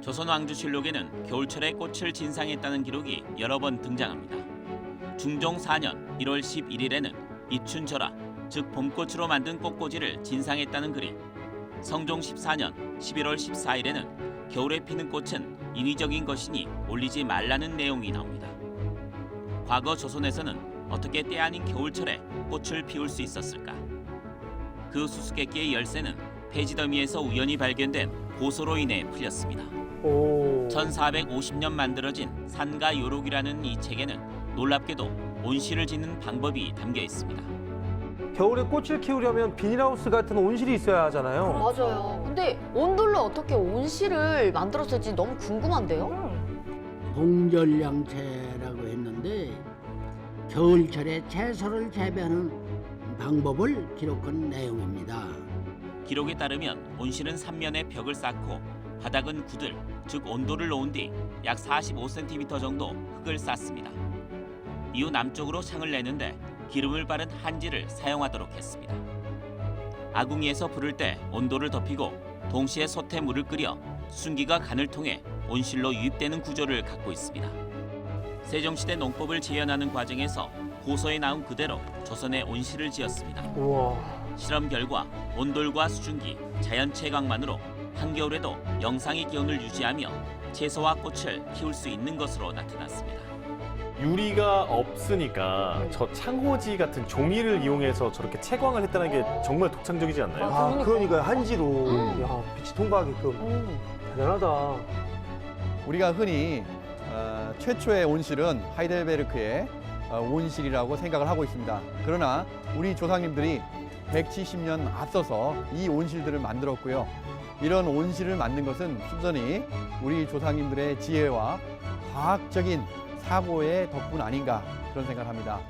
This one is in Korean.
조선 왕조실록에는 겨울철에 꽃을 진상했다는 기록이 여러 번 등장합니다. 중종 4년 1월 11일에는 이춘절화, 즉 봄꽃으로 만든 꽃꽂이를 진상했다는 글이, 성종 14년 11월 14일에는 겨울에 피는 꽃은 인위적인 것이니 올리지 말라는 내용이 나옵니다. 과거 조선에서는 어떻게 때 아닌 겨울철에 꽃을 피울 수 있었을까? 그 수수께끼의 열쇠는 폐지더미에서 우연히 발견된 고소로 인해 풀렸습니다. 오. 1450년 만들어진 산가 요록이라는 이 책에는 놀랍게도 온실을 짓는 방법이 담겨 있습니다. 겨울에 꽃을 키우려면 비닐하우스 같은 온실이 있어야 하잖아요. 맞아요. 근데 온돌로 어떻게 온실을 만들었을지 너무 궁금한데요? 봉절양채라고 했는데 겨울철에 채소를 재배하는 방법을 기록한 내용입니다. 기록에 따르면 온실은 삼면에 벽을 쌓고 바닥은 구들, 즉 온도를 놓은 뒤 약 45cm 정도 흙을 쌓습니다. 이후 남쪽으로 창을 내는데 기름을 바른 한지를 사용하도록 했습니다. 아궁이에서 불을 때 온도를 덮이고 동시에 솥에 물을 끓여 순기가 간을 통해 온실로 유입되는 구조를 갖고 있습니다. 세종시대 농법을 재현하는 과정에서 고서에 나온 그대로 조선의 온실을 지었습니다. 우와. 실험 결과 온돌과 수증기, 자연 채광만으로 한겨울에도 영상의 기온을 유지하며 채소와 꽃을 키울 수 있는 것으로 나타났습니다. 유리가 없으니까 저 창호지 같은 종이를 이용해서 저렇게 채광을 했다는 게 정말 독창적이지 않나요? 아, 그러니까 한지로 음. 야, 빛이 통과하게끔 음. 대단하다. 우리가 흔히 어, 최초의 온실은 하이델베르크의 어, 온실이라고 생각을 하고 있습니다. 그러나 우리 조상님들이 170년 앞서서 이 온실들을 만들었고요. 이런 온실을 만든 것은 순전히 우리 조상님들의 지혜와 과학적인 사고의 덕분 아닌가 그런 생각을 합니다.